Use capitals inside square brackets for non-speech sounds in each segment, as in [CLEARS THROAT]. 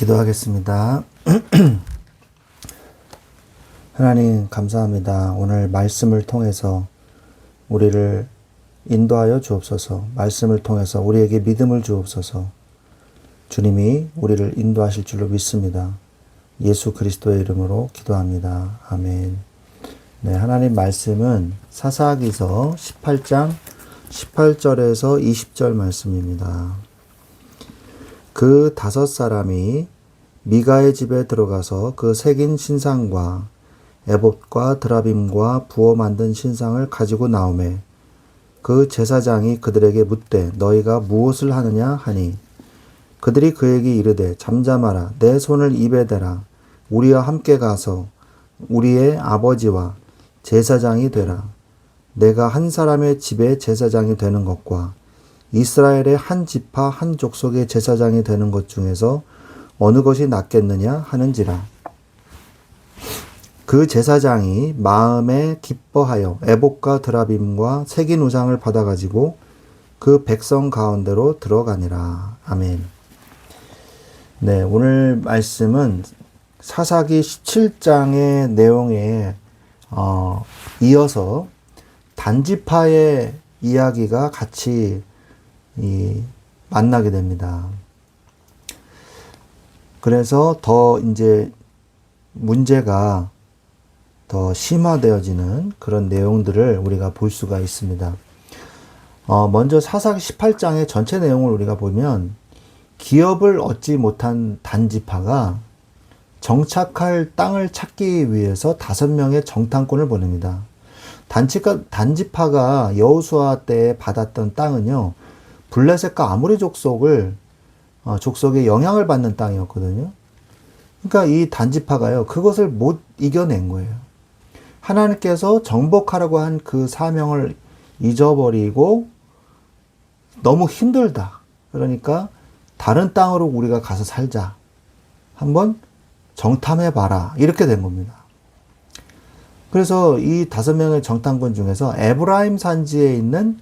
기도하겠습니다. [CLEARS THROAT] 하나님 감사합니다. 오늘 말씀을 통해서 우리를 인도하여 주옵소서. 말씀을 통해서 우리에게 믿음을 주옵소서. 주님이 우리를 인도하실 줄로 믿습니다. 예수 그리스도의 이름으로 기도합니다. 아멘. 네, 하나님 말씀은 사사기서 18장 18절에서 20절 말씀입니다. 그 다섯 사람이 미가의 집에 들어가서 그 새긴 신상과 에봇과 드라빔과 부어 만든 신상을 가지고 나오매 그 제사장이 그들에게 묻되 너희가 무엇을 하느냐 하니 그들이 그에게 이르되 잠잠하라. 내 손을 입에 대라. 우리와 함께 가서 우리의 아버지와 제사장이 되라. 내가 한 사람의 집에 제사장이 되는 것과 이스라엘의 한 지파 한 족속의 제사장이 되는 것 중에서 어느 것이 낫겠느냐 하는지라. 그 제사장이 마음에 기뻐하여 에복과 드라빔과 색인 우상을 받아가지고 그 백성 가운데로 들어가니라. 아멘. 네, 오늘 말씀은 사사기 17장의 내용에 어, 이어서 단지파의 이야기가 같이 이 만나게 됩니다. 그래서 더 이제 문제가 더 심화되어지는 그런 내용들을 우리가 볼 수가 있습니다. 어, 먼저 사사기 18장의 전체 내용을 우리가 보면 기업을 얻지 못한 단지파가 정착할 땅을 찾기 위해서 다섯 명의 정탐꾼을 보냅니다. 단지가, 단지파가 여호수아 때 받았던 땅은요, 블레셋과 아무리 족속을 어, 족속의 영향을 받는 땅이었거든요. 그러니까 이 단지파가요 그것을 못 이겨낸 거예요. 하나님께서 정복하라고 한 그 사명을 잊어버리고 너무 힘들다. 그러니까 다른 땅으로 우리가 가서 살자. 한번 정탐해 봐라. 이렇게 된 겁니다. 그래서 이 다섯 명의 정탐꾼 중에서 에브라임 산지에 있는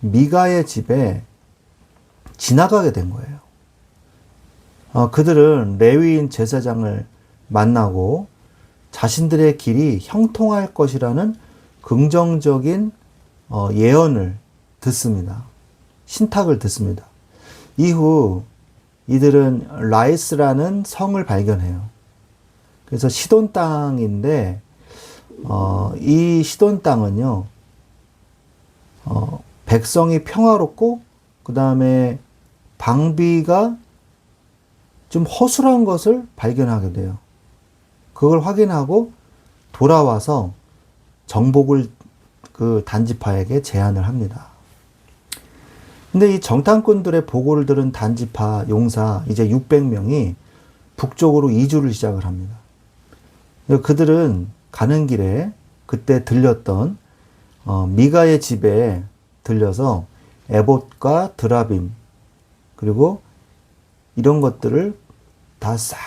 미가의 집에 지나가게 된 거예요. 어, 그들은 레위인 제사장을 만나고 자신들의 길이 형통할 것이라는 긍정적인 어, 예언을 듣습니다. 신탁을 듣습니다. 이후 이들은 라이스라는 성을 발견해요. 그래서 시돈 땅인데 어, 이 시돈 땅은요, 어, 백성이 평화롭고 그 다음에 방비가 좀 허술한 것을 발견하게 돼요. 그걸 확인하고 돌아와서 정복을 그 단지파에게 제안을 합니다. 근데 이 정탐꾼들의 보고를 들은 단지파 용사 이제 600명이 북쪽으로 이주를 시작을 합니다. 그들은 가는 길에 그때 들렸던 어, 미가의 집에 들려서 에봇과 드라빔 그리고 이런 것들을 다 싹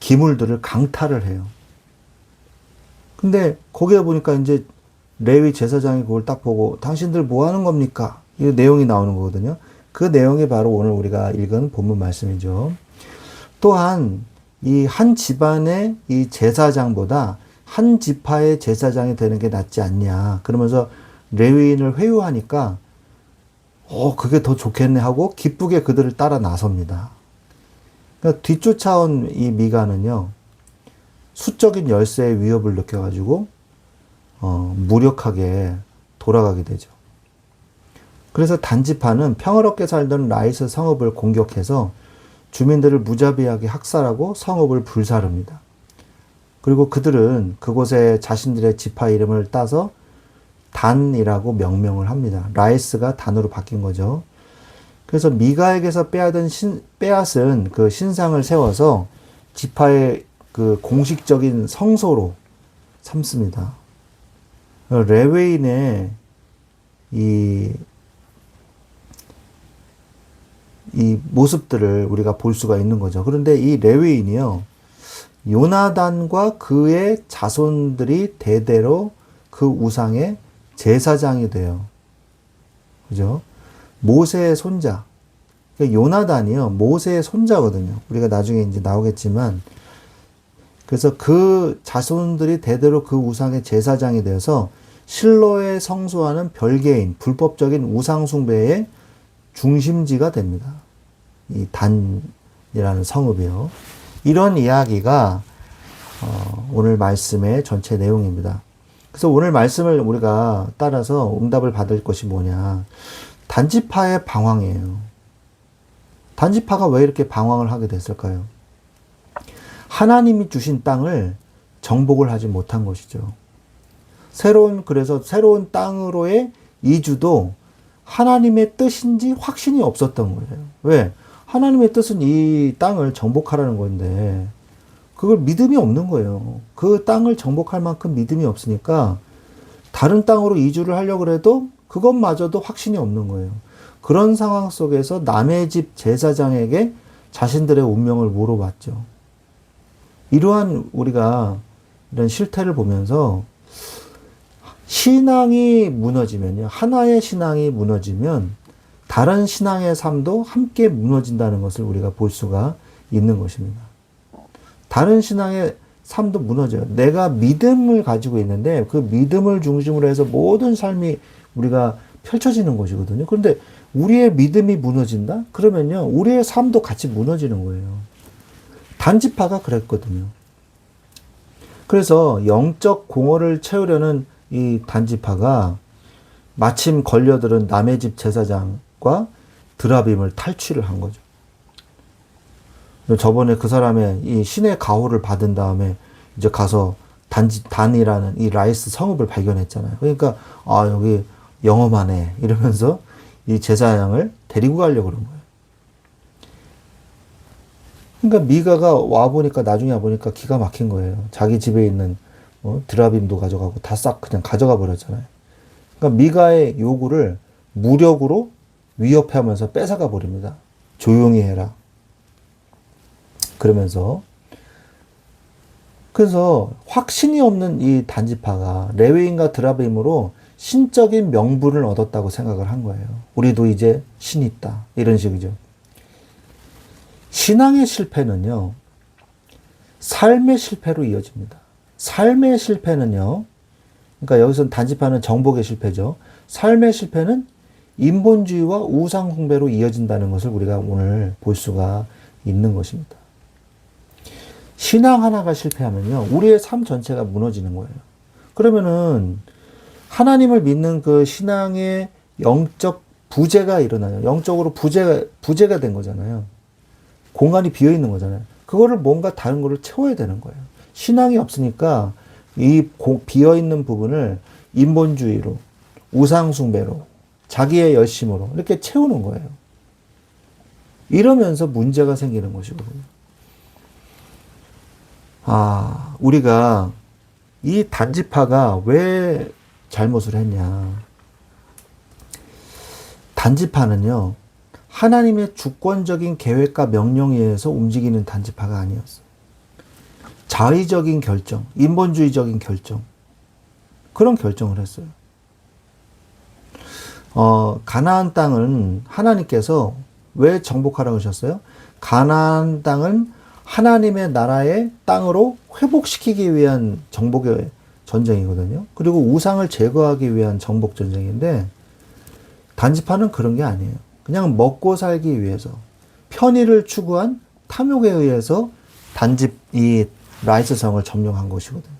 기물들을 강탈을 해요. 근데 거기에 보니까 이제 레위 제사장이 그걸 딱 보고 당신들 뭐 하는 겁니까? 이 내용이 나오는 거거든요. 그 내용이 바로 오늘 우리가 읽은 본문 말씀이죠. 또한 이 한 집안의 이 제사장보다 한 지파의 제사장이 되는 게 낫지 않냐. 그러면서 레위인을 회유하니까 어, 그게 더 좋겠네 하고 기쁘게 그들을 따라 나섭니다. 그러니까 뒤쫓아온 이 미가는요, 수적인 열쇠의 위협을 느껴가지고, 어, 무력하게 돌아가게 되죠. 그래서 단지파는 평화롭게 살던 라이스 성읍을 공격해서 주민들을 무자비하게 학살하고 성읍을 불사릅니다. 그리고 그들은 그곳에 자신들의 지파 이름을 따서 단이라고 명명을 합니다. 라이스가 단으로 바뀐 거죠. 그래서 미가에게서 빼앗은 신, 빼앗은 그 신상을 세워서 지파의 그 공식적인 성소로 삼습니다. 레웨인의 이, 이 모습들을 우리가 볼 수가 있는 거죠. 그런데 이 레웨인이요, 요나단과 그의 자손들이 대대로 그 우상의 제사장이 돼요. 그죠? 모세의 손자, 그러니까 요나단이요 모세의 손자거든요. 우리가 나중에 이제 나오겠지만 그래서 그 자손들이 대대로 그 우상의 제사장이 되어서 실로의 성소하는 별개인 불법적인 우상 숭배의 중심지가 됩니다. 이 단이라는 성읍이요. 이런 이야기가 어, 오늘 말씀의 전체 내용입니다. 그래서 오늘 말씀을 우리가 따라서 응답을 받을 것이 뭐냐. 단지파의 방황이에요. 단지파가 왜 이렇게 방황을 하게 됐을까요? 하나님이 주신 땅을 정복을 하지 못한 것이죠. 새로운, 그래서 새로운 땅으로의 이주도 하나님의 뜻인지 확신이 없었던 거예요. 왜? 하나님의 뜻은 이 땅을 정복하라는 건데, 그걸 믿음이 없는 거예요. 그 땅을 정복할 만큼 믿음이 없으니까, 다른 땅으로 이주를 하려고 해도 그것마저도 확신이 없는 거예요. 그런 상황 속에서 남의 집 제사장에게 자신들의 운명을 물어봤죠. 이러한 우리가 이런 실태를 보면서 신앙이 무너지면요. 하나의 신앙이 무너지면 다른 신앙의 삶도 함께 무너진다는 것을 우리가 볼 수가 있는 것입니다. 다른 신앙의 삶도 무너져요. 내가 믿음을 가지고 있는데 그 믿음을 중심으로 해서 모든 삶이 우리가 펼쳐지는 것이거든요. 그런데 우리의 믿음이 무너진다? 그러면요. 우리의 삶도 같이 무너지는 거예요. 단지파가 그랬거든요. 그래서 영적 공허를 채우려는 이 단지파가 마침 걸려들은 남의 집 제사장과 드라빔을 탈취를 한 거죠. 저번에 그 사람의 이 신의 가호를 받은 다음에 이제 가서 단지 단이라는 이 라이스 성읍을 발견했잖아요. 그러니까 아 여기 영험하네 이러면서 이 제사장을 데리고 가려고 그런 거예요. 그러니까 미가가 와 보니까 나중에 와 보니까 기가 막힌 거예요. 자기 집에 있는 어, 드라빔도 가져가고 다 싹 그냥 가져가 버렸잖아요. 그러니까 미가의 요구를 무력으로 위협하면서 뺏어가 버립니다. 조용히 해라. 그러면서 그래서 확신이 없는 이 단지파가 레위인과 드라빔으로 신적인 명분을 얻었다고 생각을 한 거예요. 우리도 이제 신이 있다. 이런 식이죠. 신앙의 실패는요, 삶의 실패로 이어집니다. 삶의 실패는요, 그러니까 여기서 단지파는 정복의 실패죠. 삶의 실패는 인본주의와 우상숭배로 이어진다는 것을 우리가 오늘 볼 수가 있는 것입니다. 신앙 하나가 실패하면요, 우리의 삶 전체가 무너지는 거예요. 그러면은 하나님을 믿는 그 신앙의 영적 부재가 일어나요. 영적으로 부재가, 부재가 된 거잖아요. 공간이 비어 있는 거잖아요. 그거를 뭔가 다른 거를 채워야 되는 거예요. 신앙이 없으니까 이 비어 있는 부분을 인본주의로, 우상숭배로, 자기의 열심으로 이렇게 채우는 거예요. 이러면서 문제가 생기는 것이거든요. 아, 우리가 이 단지파가 왜 잘못을 했냐. 단지파는요, 하나님의 주권적인 계획과 명령에 의해서 움직이는 단지파가 아니었어요. 자의적인 결정, 인본주의적인 결정, 그런 결정을 했어요. 어, 가나안 땅은 하나님께서 왜 정복하라고 하셨어요? 가나안 땅은 하나님의 나라의 땅으로 회복시키기 위한 정복의 전쟁이거든요. 그리고 우상을 제거하기 위한 정복 전쟁인데 단지파는 그런 게 아니에요. 그냥 먹고 살기 위해서 편의를 추구한 탐욕에 의해서 단집 이 라이스성을 점령한 것이거든요.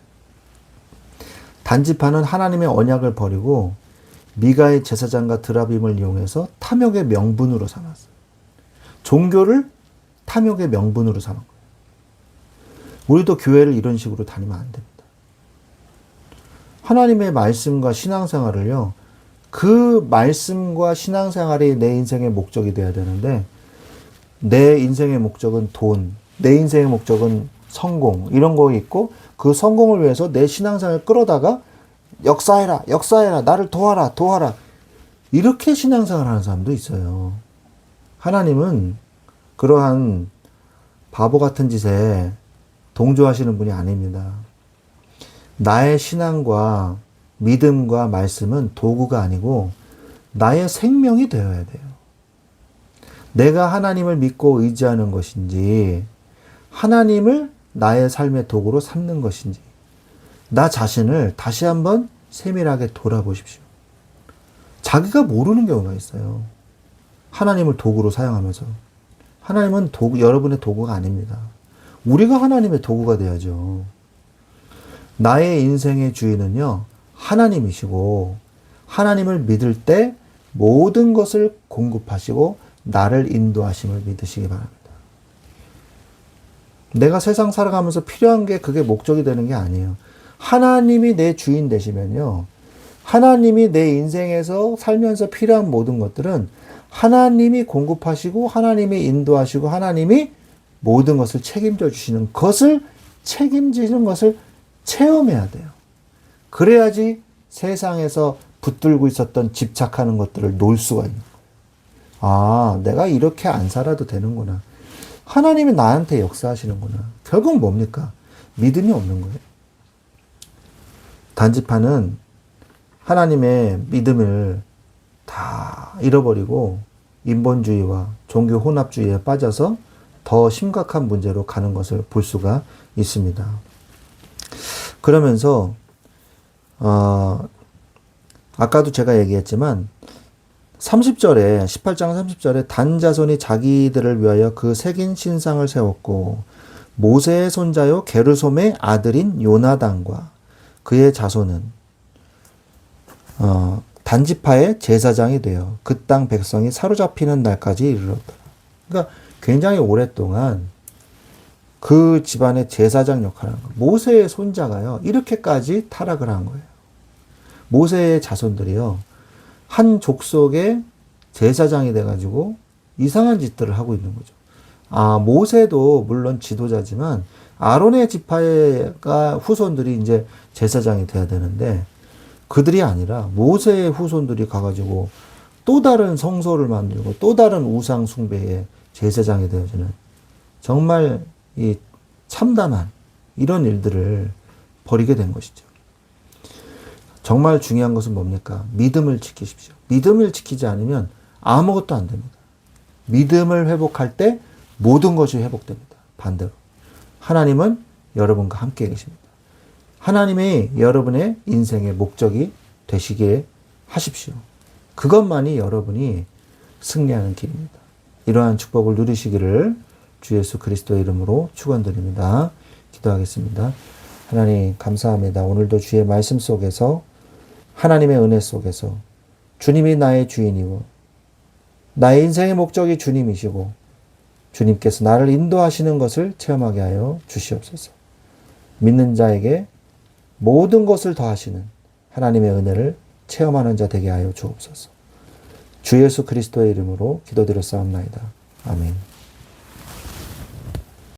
단지파는 하나님의 언약을 버리고 미가의 제사장과 드라빔을 이용해서 탐욕의 명분으로 삼았어요. 종교를 탐욕의 명분으로 삼은 거예요. 우리도 교회를 이런 식으로 다니면 안 됩니다. 하나님의 말씀과 신앙생활을요, 그 말씀과 신앙생활이 내 인생의 목적이 돼야 되는데, 내 인생의 목적은 돈, 내 인생의 목적은 성공, 이런 거 있고, 그 성공을 위해서 내 신앙생활을 끌어다가, 역사해라, 역사해라, 나를 도와라, 도와라. 이렇게 신앙생활 하는 사람도 있어요. 하나님은 그러한 바보 같은 짓에 동조하시는 분이 아닙니다. 나의 신앙과 믿음과 말씀은 도구가 아니고 나의 생명이 되어야 돼요. 내가 하나님을 믿고 의지하는 것인지, 하나님을 나의 삶의 도구로 삼는 것인지, 나 자신을 다시 한번 세밀하게 돌아보십시오. 자기가 모르는 경우가 있어요. 하나님을 도구로 사용하면서. 하나님은 도구, 여러분의 도구가 아닙니다. 우리가 하나님의 도구가 돼야죠. 나의 인생의 주인은요, 하나님이시고, 하나님을 믿을 때 모든 것을 공급하시고, 나를 인도하심을 믿으시기 바랍니다. 내가 세상 살아가면서 필요한 게 그게 목적이 되는 게 아니에요. 하나님이 내 주인 되시면요. 하나님이 내 인생에서 살면서 필요한 모든 것들은 하나님이 공급하시고 하나님이 인도하시고 하나님이 모든 것을 책임져 주시는 것을 책임지는 것을 체험해야 돼요. 그래야지 세상에서 붙들고 있었던 집착하는 것들을 놓을 수가 있는 거예요. 아, 내가 이렇게 안 살아도 되는구나. 하나님이 나한테 역사하시는구나. 결국 뭡니까? 믿음이 없는 거예요. 단지파는 하나님의 믿음을 다 잃어버리고 인본주의와 종교 혼합주의에 빠져서 더 심각한 문제로 가는 것을 볼 수가 있습니다. 그러면서 어, 아까도 제가 얘기했지만 30절에 18장 30절에 단 자손이 자기들을 위하여 그 새긴 신상을 세웠고 모세의 손자요 게르솜의 아들인 요나단과 그의 자손은 어, 단지파의 제사장이 되어 그 땅 백성이 사로잡히는 날까지 이르렀더라. 그러니까 굉장히 오랫동안 그 집안의 제사장 역할을 한. 모세의 손자가요, 이렇게까지 타락을 한 거예요. 모세의 자손들이요, 한 족속의 제사장이 돼가지고 이상한 짓들을 하고 있는 거죠. 아, 모세도 물론 지도자지만 아론의 지파가 후손들이 이제 제사장이 돼야 되는데 그들이 아니라 모세의 후손들이 가가지고 또 다른 성소를 만들고 또 다른 우상 숭배의 제사장이 되어지는 정말 이 참담한 이런 일들을 벌이게 된 것이죠. 정말 중요한 것은 뭡니까? 믿음을 지키십시오. 믿음을 지키지 않으면 아무것도 안 됩니다. 믿음을 회복할 때 모든 것이 회복됩니다. 반대로. 하나님은 여러분과 함께 계십니다. 하나님이 여러분의 인생의 목적이 되시게 하십시오. 그것만이 여러분이 승리하는 길입니다. 이러한 축복을 누리시기를 주 예수 그리스도의 이름으로 축원드립니다. 기도하겠습니다. 하나님 감사합니다. 오늘도 주의 말씀 속에서 하나님의 은혜 속에서 주님이 나의 주인이고 나의 인생의 목적이 주님이시고 주님께서 나를 인도하시는 것을 체험하게 하여 주시옵소서. 믿는 자에게 모든 것을 더하시는 하나님의 은혜를 체험하는 자 되게 하여 주옵소서. 주 예수 그리스도의 이름으로 기도드렸사옵나이다. 아멘.